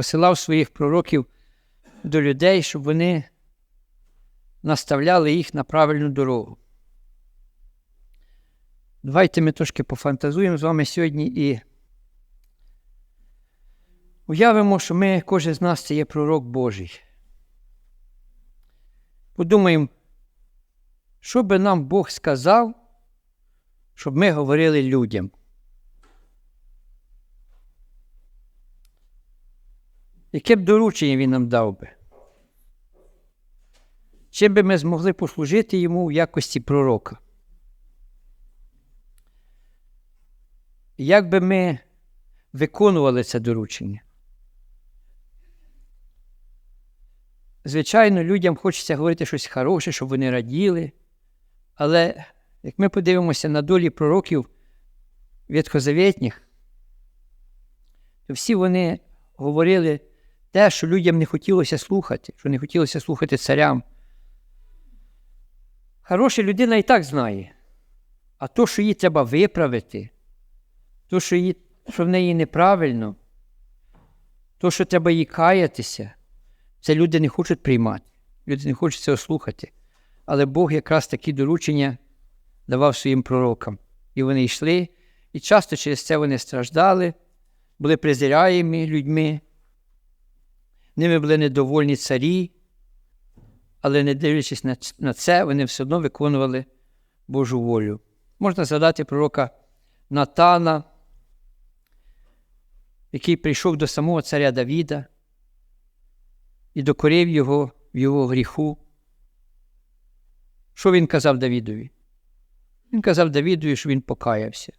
посилав своїх пророків до людей, щоб вони наставляли їх на правильну дорогу. Давайте ми трошки пофантазуємо з вами сьогодні і уявимо, що ми, кожен з нас це є пророк Божий. Подумаємо, що би нам Бог сказав, щоб ми говорили людям. Яке б доручення він нам дав би? Чим би ми змогли послужити йому в якості пророка? Як би ми виконували це доручення? Звичайно, людям хочеться говорити щось хороше, щоб вони раділи. Але як ми подивимося на долі пророків ветхозавітніх, то всі вони говорили те, що людям не хотілося слухати, що не хотілося слухати царям. Хороша людина і так знає. А то, що їй треба виправити, то, що, їй, що в неї неправильно, то, що треба їй каятися, це люди не хочуть приймати, люди не хочуть цього слухати. Але Бог якраз такі доручення давав своїм пророкам. І вони йшли, і часто через це вони страждали, були презиряємі людьми, ними були недовольні царі, але не дивлячись на це, вони все одно виконували Божу волю. Можна згадати пророка Натана, який прийшов до самого царя Давіда і докорив його в його гріху. Що він казав Давідові? Він казав Давідові, що він покаявся.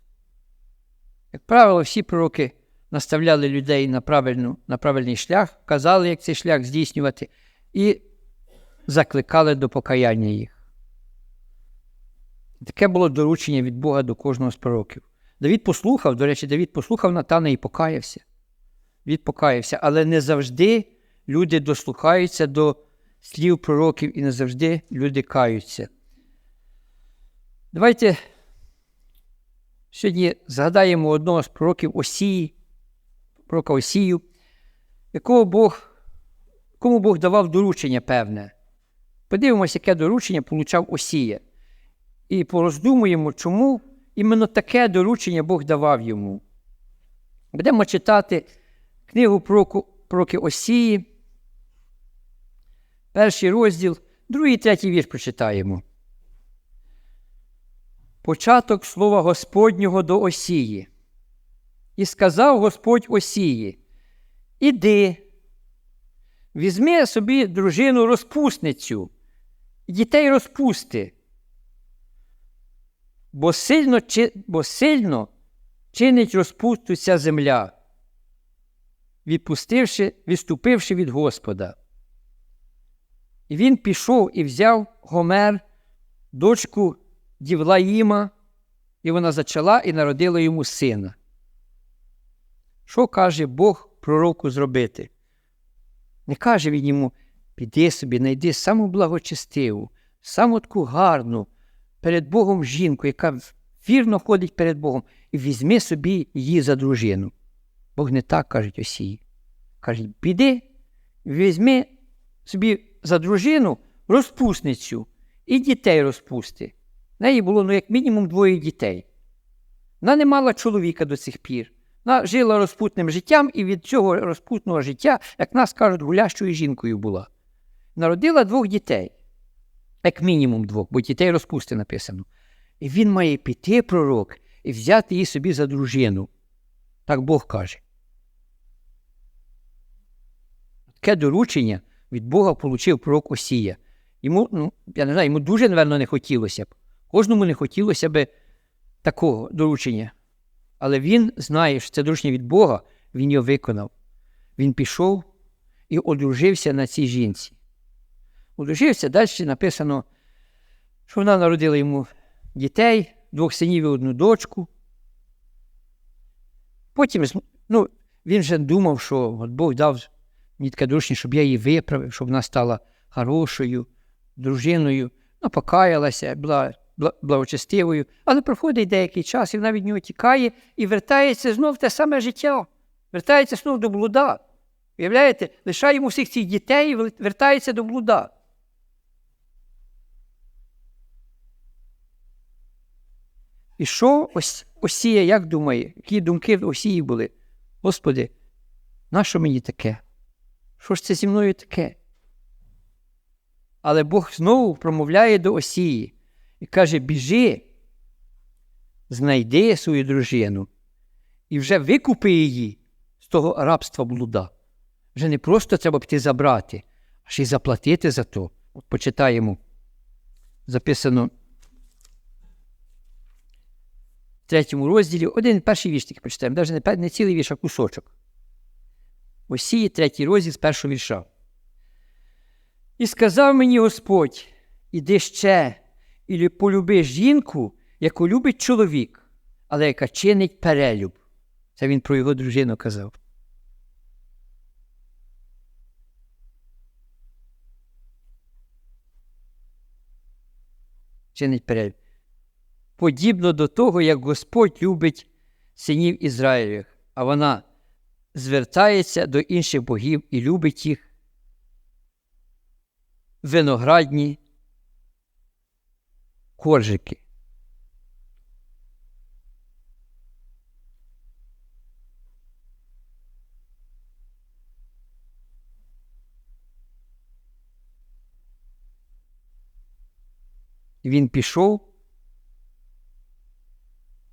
Як правило, всі пророки наставляли людей на правильну, на правильний шлях, казали, як цей шлях здійснювати, і закликали до покаяння їх. Таке було доручення від Бога до кожного з пророків. Давід послухав, до речі, Давід послухав Натана і покаявся. Він покаявся, але не завжди люди дослухаються до слів пророків і не завжди люди каються. Давайте сьогодні згадаємо одного з пророків Осії, пророка Осію, якого Бог, кому Бог давав доручення певне. Подивимося, яке доручення получав Осія. І пороздумуємо, чому іменно таке доручення Бог давав йому. Будемо читати книгу пророки Осії, перший розділ, другий і третій вірш прочитаємо. Початок слова Господнього до Осії. І сказав Господь Осії: Іди, візьми собі дружину розпусницю, дітей розпусти, бо сильно бо сильно чинить розпусту ця земля, відпустивши, відступивши від Господа. І він пішов і взяв Гомер, дочку Дівлаїма, і вона зачала і народила йому сина. Що каже Бог пророку зробити? Не каже він йому, піди собі, знайди саму благочестиву, саму таку гарну перед Богом жінку, яка вірно ходить перед Богом, і візьми собі її за дружину. Бог не так каже Осії. Каже, піди, візьми собі за дружину розпусницю і дітей розпусти. В неї було ну, як мінімум двоє дітей. Вона не мала чоловіка до цих пір. Вона жила розпутним життям і від цього розпутного життя, як нас кажуть, гулящою жінкою була. Народила двох дітей, як мінімум двох, бо дітей розпусти написано. І він має піти, пророк, і взяти її собі за дружину. Так Бог каже. Таке доручення від Бога отримав пророк Осія. Йому, ну, я не знаю, йому дуже, напевно, не хотілося б. Кожному не хотілося б такого доручення. Але він знає, що це доручення від Бога, він його виконав. Він пішов і одружився на цій жінці. Одружився, далі написано, що вона народила йому дітей, двох синів і одну дочку. Потім ну, він вже думав, що от Бог дав мені таке доручення, щоб я її виправив, щоб вона стала хорошою дружиною, ну, покаялася, була благочестивою, але проходить деякий час, і вона від нього тікає і вертається знов в те саме життя, вертається знов до блуда. Уявляєте, лишає йому всіх цих дітей і вертається до блуда. І що ось Осія, як думає, які думки Осії були? Господи, нащо мені таке? Що ж це зі мною таке? Але Бог знову промовляє до Осії і каже: біжи, знайди свою дружину і вже викупи її з того рабства блуда. Вже не просто треба піти забрати, а ще й заплатити за то. От Почитаємо. Записано в третьому розділі один перший вірш тільки почитаємо, навіть не, не цілий вірш, а кусочок. Осії, третій розділ з першого вірша. І сказав мені Господь, іди ще, і полюби жінку, яку любить чоловік, але яка чинить перелюб. Це він про його дружину казав. Чинить перелюб. Подібно до того, як Господь любить синів Ізраїлів, а вона звертається до інших богів і любить їх виноградні коржики. Він пішов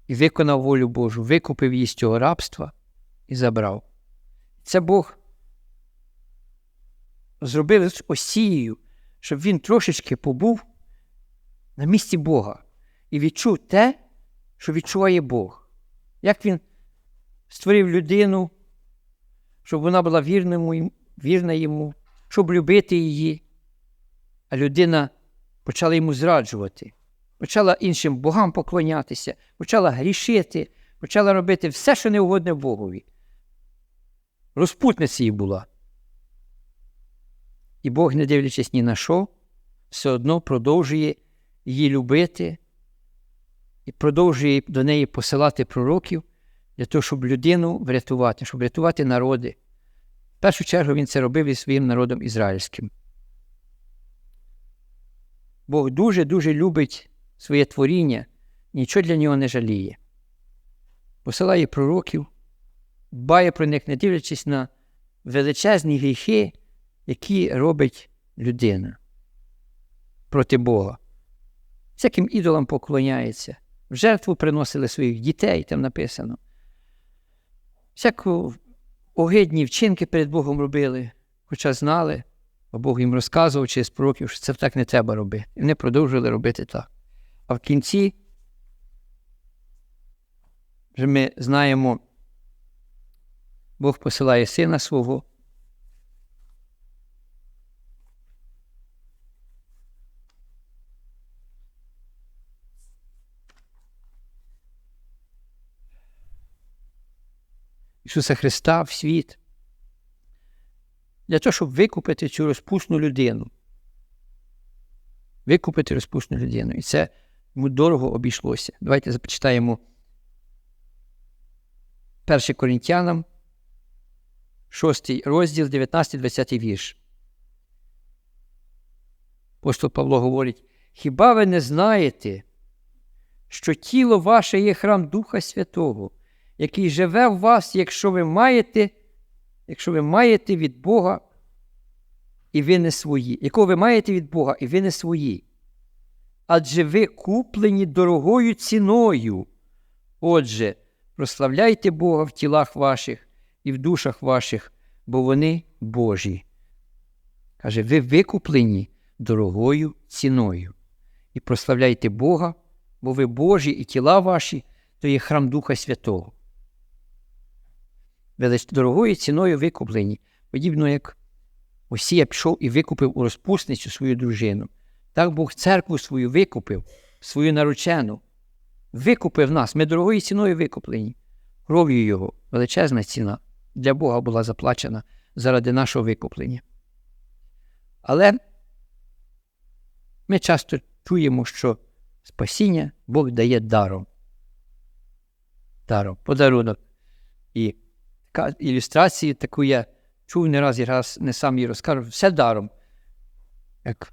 і виконав волю Божу, викупив її з цього рабства і забрав. Це Бог зробив Осією, щоб він трошечки побув на місці Бога і відчув те, що відчуває Бог. Як він створив людину, щоб вона була вірна йому, щоб любити її, а людина почала йому зраджувати, почала іншим богам поклонятися, почала грішити, почала робити все, що не угодне Богові. Розпутницею була. І Бог, не дивлячись ні на що, все одно продовжує її любити і продовжує до неї посилати пророків для того, щоб людину врятувати, щоб врятувати народи. В першу чергу він це робив із своїм народом ізраїльським. Бог дуже-дуже любить своє творіння, нічого для нього не жаліє. Посилає пророків, дбає про них, не дивлячись на величезні гріхи, які робить людина проти Бога. Всяким ідолам поклоняється, в жертву приносили своїх дітей, там написано. Всяку огидні вчинки перед Богом робили, хоча знали, бо Бог їм розказував через пророків, що це так не треба робити. І вони продовжували робити так. А в кінці вже ми знаємо, Бог посилає сина свого. Ісуса Христа в світ для того, щоб викупити цю розпусну людину. Викупити розпусну людину. І це йому дорого обійшлося. Давайте започитаємо 1 Коринтянам, 6 розділ, 19-20 вірш. Апостол Павло говорить: Хіба ви не знаєте, що тіло ваше є храм Духа Святого, який живе в вас, якщо ви маєте якщо ви маєте від Бога, і ви не свої, якого ви маєте від Бога, і ви не свої. Адже ви куплені дорогою ціною. Отже, прославляйте Бога в тілах ваших і в душах ваших, бо вони Божі. Каже, ви викуплені дорогою ціною. І прославляйте Бога, бо ви Божі і тіла ваші, то є храм Духа Святого дорогою ціною викуплені, подібно як Осія пішов і викупив у розпусницю свою дружину. Так Бог церкву свою викупив, свою наручену, викупив нас. Ми дорогою ціною викуплені. Кров'ю Його величезна ціна для Бога була заплачена заради нашого викуплення. Але ми часто чуємо, що спасіння Бог дає даром. Даром, подарунок. І ілюстрації таку я чув не раз і раз, не сам їй розкажу, все даром. Як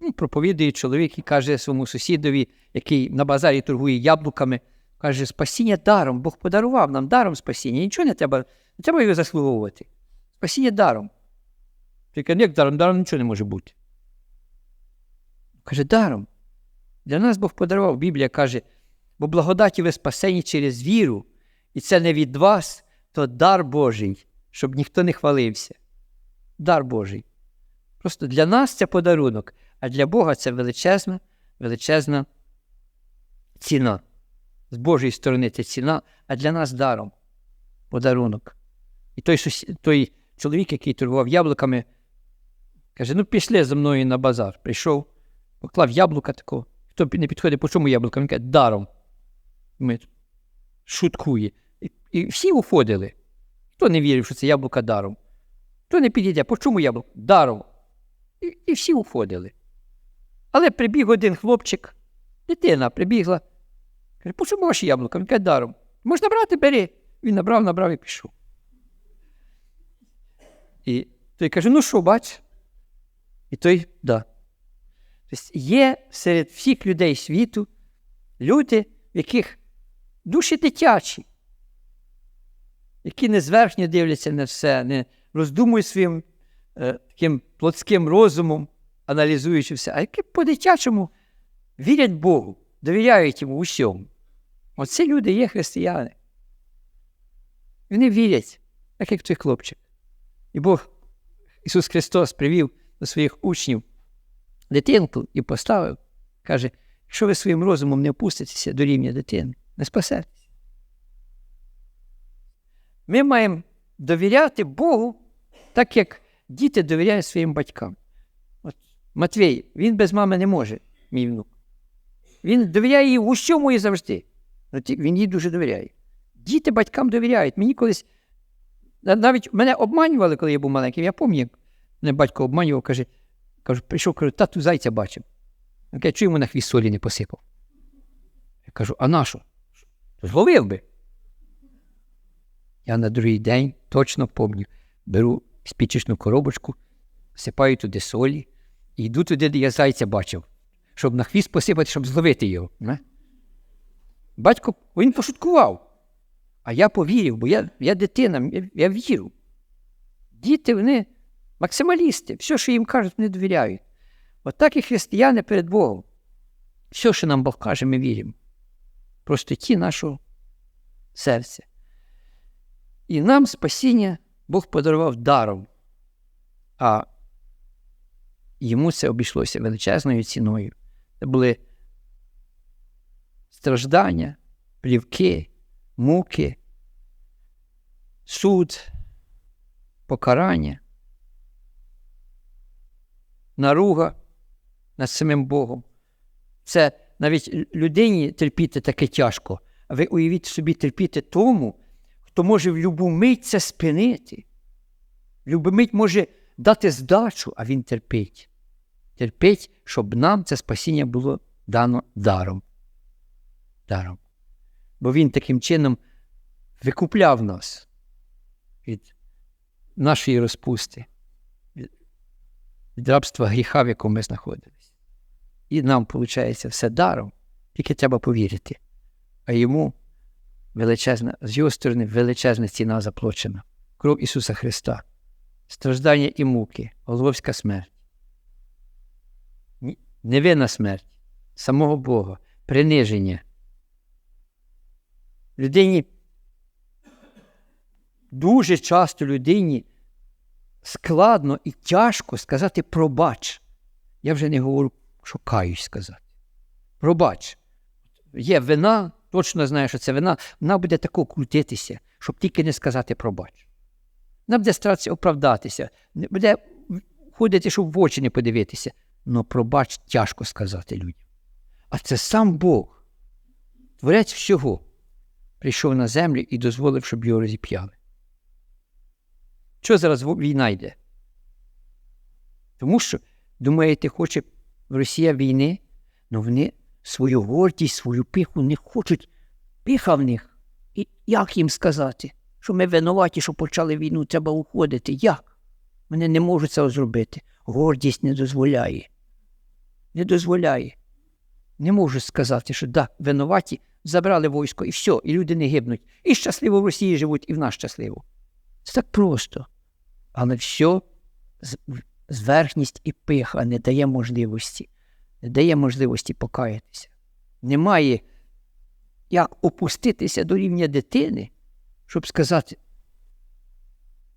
ну, проповідує чоловік і каже своєму сусідові, який на базарі торгує яблуками, каже, спасіння даром, Бог подарував нам даром спасіння. Нічого не треба, не треба його заслуговувати. Спасіння даром. Каже, як даром, даром нічого не може бути. Каже, даром. Для нас Бог подарував. Біблія каже, бо благодаті ви спасені через віру, і це не від вас, то дар Божий, щоб ніхто не хвалився. Дар Божий. Просто для нас це подарунок, а для Бога це величезна, величезна ціна. З Божої сторони це ціна, а для нас даром подарунок. І той, той чоловік, який торгував яблуками, каже: ну пішли за мною на базар. Прийшов, поклав яблука такого. Хто не підходить, по чому яблука? Він каже, даром. Ми шуткує. І, всі уходили. Хто не вірив, що це яблука даром? Хто не підійде, по чому яблуко? Даром. І, і всі уходили. Але прибіг один хлопчик, дитина прибігла. Каже, по чому ваші яблука? Він каже, даром. Можна брати, бери. Він набрав, набрав і пішов. І той каже: ну що, бач? І той да. Тобто є серед всіх людей світу люди, в яких душі дитячі, які не зверхньо дивляться на все, не роздумують своїм е, таким плотським розумом, аналізуючи все, а які по-дитячому вірять Богу, довіряють йому усьому. Оце люди є християни. Вони вірять, так як той хлопчик. І Бог Ісус Христос привів до своїх учнів дитинку і поставив, каже, якщо ви своїм розумом не опуститеся до рівня дитини, не спасетеся. Ми маємо довіряти Богу, так як діти довіряють своїм батькам. От Матвій, він без мами не може, мій внук. Він довіряє їй в усьому і завжди. Ну, Він їй дуже довіряє. Діти батькам довіряють. Мені колись навіть мене обманювали, коли я був маленьким. Я пам'ятаю, мене батько обманював, каже, кажу, прийшов, кажу, тату зайця бачив. Каже, чому йому на хвіст солі не посипав? Я кажу, а на що? Зловив би. Я на другий день точно пам'ятаю, беру спічечну коробочку, сипаю туди солі і йду туди, де я зайця бачив, щоб на хвіст посипати, щоб зловити його. Не? Батько він пошуткував. А я повірив, бо я, я дитина, я, я вірю. Діти, вони максималісти, все, що їм кажуть, вони довіряють. От так і християни перед Богом. Все, що нам Бог каже, ми віримо. Простоті нашого серця. І нам спасіння Бог подарував даром, а йому це обійшлося величезною ціною. Це були страждання, плівки, муки, суд, покарання, наруга над самим Богом. Це навіть людині терпіти таке тяжко. А ви уявіть собі терпіти тому, хто може в любу мить це спинити. В любу мить може дати здачу, а він терпить. Терпить, щоб нам це спасіння було дано даром. Даром. Бо він таким чином викупляв нас від нашої розпусти, від, рабства гріха, в якому ми знаходились. І нам, виходить, все даром, тільки треба повірити. А йому величезна, з його сторони, величезна ціна заплачена. Кров Ісуса Христа, страждання і муки, головська смерть. Невинна смерть, самого Бога, приниження. Людині дуже часто людині складно і тяжко сказати пробач. Я вже не говорю, що каюсь сказати. Пробач. Є вина, точно знаю, що це вина, вона буде тако крутитися, щоб тільки не сказати пробач. Вона буде старатися оправдатися, буде ходити, щоб в очі не подивитися. Но пробач тяжко сказати людям. А це сам Бог, творець всього, прийшов на землю і дозволив, щоб його розіп'яли. Що зараз війна йде? Тому що, думаєте, хоче Росія війни, але вони свою гордість, свою пиху не хочуть. Пиха в них. І як їм сказати, що ми винуваті, що почали війну, треба уходити. Як? Вони не можуть цього зробити. Гордість не дозволяє. Не дозволяє. Не можу сказати, що да, винуваті, забрали військо і все, і люди не гибнуть. І щасливо в Росії живуть, і в нас щасливо. Це так просто. Але все зверхність і пиха не дає можливості, не дає можливості покаятися. Немає як опуститися до рівня дитини, щоб сказати,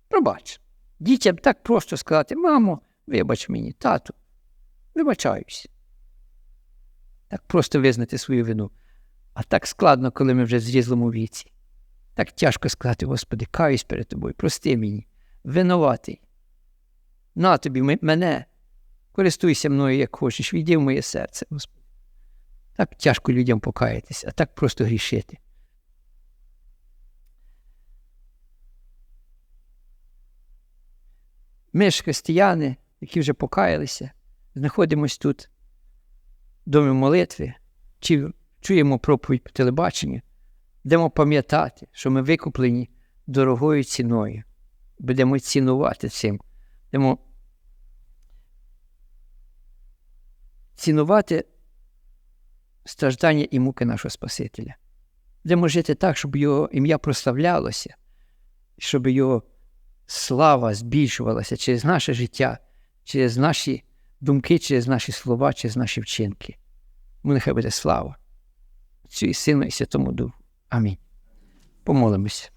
пробач. Дітям так просто сказати, мамо, вибач мені, тату, вибачаюсь. Так просто визнати свою вину. А так складно, коли ми вже в зрізлому віці. Так тяжко сказати, Господи, каюсь перед тобою, прости мені, винуватий. На тобі мене, користуйся мною, як хочеш, війди в моє серце, Господи. Так тяжко людям покаятися, а так просто грішити. Ми ж християни, які вже покаялися, знаходимось тут, в домі молитви, чи чуємо проповідь по телебаченню, будемо пам'ятати, що ми викуплені дорогою ціною. Будемо цінувати цим. Будемо цінувати страждання і муки нашого Спасителя. Будемо жити так, щоб його ім'я прославлялося, щоб його слава збільшувалася через наше життя, через наші думки, через наші слова, через наші вчинки. Йому нехай буде слава. Отцю і Сину і Святому Духу. Амінь. Помолимося.